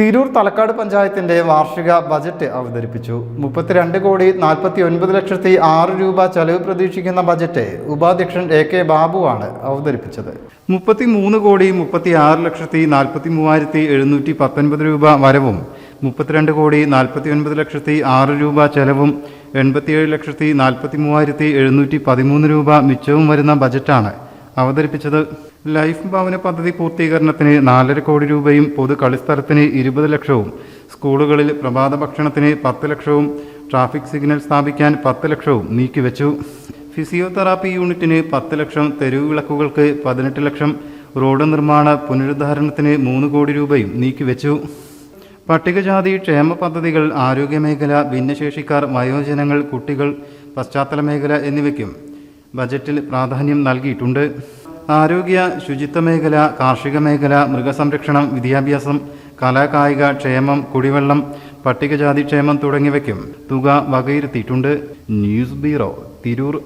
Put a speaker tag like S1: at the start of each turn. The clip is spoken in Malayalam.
S1: തിരൂർ തലക്കാട് പഞ്ചായത്തിന്റെ വാർഷിക ബജറ്റ് അവതരിപ്പിച്ചു. മുപ്പത്തിരണ്ട് കോടി നാൽപ്പത്തി ഒൻപത് ലക്ഷത്തി ആറ് രൂപ ചെലവ് പ്രതീക്ഷിക്കുന്ന ബജറ്റ് ഉപാധ്യക്ഷൻ എ കെ ബാബുവാണ് അവതരിപ്പിച്ചത്. മുപ്പത്തി മൂന്ന് കോടി മുപ്പത്തി ആറ് ലക്ഷത്തി നാൽപ്പത്തി മൂവായിരത്തി എഴുന്നൂറ്റി പത്തൊൻപത് രൂപ വരവും മുപ്പത്തിരണ്ട് കോടി നാൽപ്പത്തി ഒൻപത് ലക്ഷത്തി ആറ് രൂപ ചെലവും എൺപത്തിയേഴ് ലക്ഷത്തി നാൽപ്പത്തി മൂവായിരത്തി എഴുന്നൂറ്റി പതിമൂന്ന് രൂപ മിച്ചവും വരുന്ന ബജറ്റാണ് അവതരിപ്പിച്ചത്. ലൈഫ് ഭവന പദ്ധതി പൂർത്തീകരണത്തിന് നാലര കോടി രൂപയും പൊതു കളിസ്ഥലത്തിന് ഇരുപത് ലക്ഷവും സ്കൂളുകളിൽ പ്രഭാത ഭക്ഷണത്തിന് പത്ത് ലക്ഷവും ട്രാഫിക് സിഗ്നൽ സ്ഥാപിക്കാൻ പത്ത് ലക്ഷവും നീക്കിവെച്ചു. ഫിസിയോതെറാപ്പി യൂണിറ്റിന് പത്ത് ലക്ഷം തെരുവ് വിളക്കുകൾക്ക് പതിനെട്ട് ലക്ഷം റോഡ് നിർമ്മാണ പുനരുദ്ധാരണത്തിന് മൂന്ന് കോടി രൂപയും നീക്കിവെച്ചു. പട്ടികജാതി ക്ഷേമ പദ്ധതികൾ ആരോഗ്യമേഖല ഭിന്നശേഷിക്കാർ വയോജനങ്ങൾ കുട്ടികൾ പശ്ചാത്തല മേഖല എന്നിവയ്ക്കും ബജറ്റിൽ പ്രാധാന്യം നൽകിയിട്ടുണ്ട്. ആരോഗ്യ ശുചിത്വ മേഖല കാർഷിക മേഖല മൃഗസംരക്ഷണം വിദ്യാഭ്യാസം കലാകായിക ക്ഷേമം കുടിവെള്ളം പട്ടികജാതി ക്ഷേമം തുടങ്ങിയവയ്ക്കും തുക വകയിരുത്തിയിട്ടുണ്ട്. News bureau Tirur.